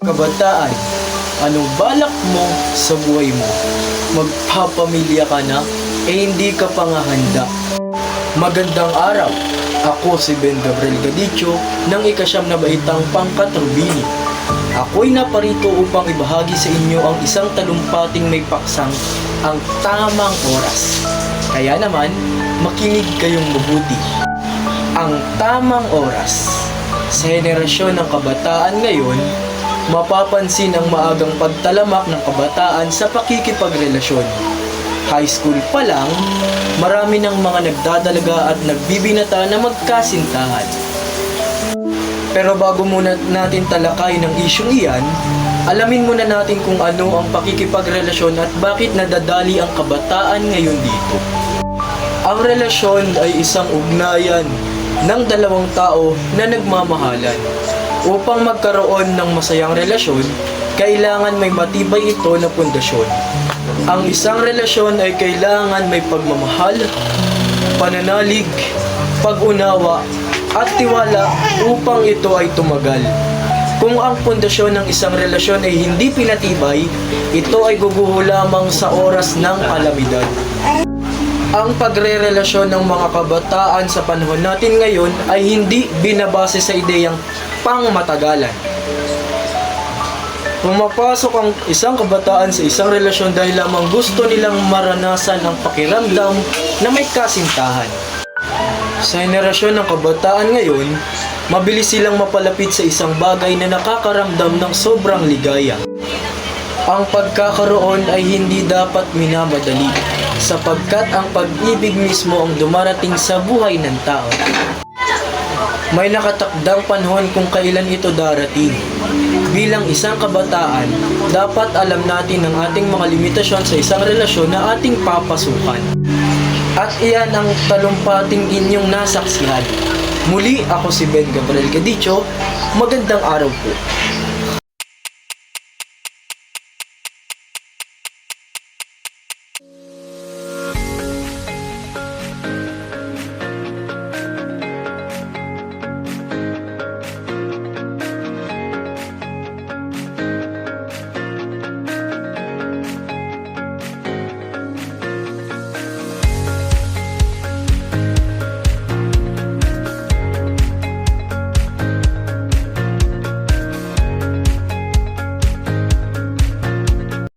kabataan, anong balak mo sa buhay mo? Magpapamilya ka na, eh hindi ka pa nga handa. Magandang araw, ako si Ben Gabriel Gadicho ng ikasyam na baitang pangkat Rubini. Ako'y naparito upang ibahagi sa inyo ang isang talumpating may paksang ang tamang oras. Kaya naman, makinig kayong mabuti. Ang tamang oras. Sa henerasyon ng kabataan ngayon, mapapansin ang maagang pagtalamak ng kabataan sa pakikipagrelasyon. High school pa lang, marami ng mga nagdadalaga at nagbibinata na magkasintahan. Pero bago muna natin talakay ng isyong iyan, alamin muna natin kung ano ang pakikipagrelasyon at bakit nadadali ang kabataan ngayon dito. Ang relasyon ay isang ugnayan ng dalawang tao na nagmamahalan. Upang magkaroon ng masayang relasyon, kailangan may matibay ito na pundasyon. Ang isang relasyon ay kailangan may pagmamahal, pananalig, pag-unawa, at tiwala upang ito ay tumagal. Kung ang pundasyon ng isang relasyon ay hindi pinatibay, ito ay guguho lamang sa oras ng kalamidad. Ang pagre-relasyon ng mga kabataan sa panahon natin ngayon ay hindi binabase sa ideyang pangmatagalan. Pumapasok ang isang kabataan sa isang relasyon dahil lamang gusto nilang maranasan ang pakiramdam na may kasintahan. Sa henerasyon ng kabataan ngayon, mabilis silang mapalapit sa isang bagay na nakakaramdam ng sobrang ligaya. Ang pagkakaroon ay hindi dapat minamadali sapagkat ang pag-ibig mismo ang dumarating sa buhay ng tao. May nakatakdang panahon kung kailan ito darating. Bilang isang kabataan, dapat alam natin ang ating mga limitasyon sa isang relasyon na ating papasukan. At iyan ang talumpating inyong nasaksihan. Muli ako si Ben Gabriel Gadicho. Magandang araw po. you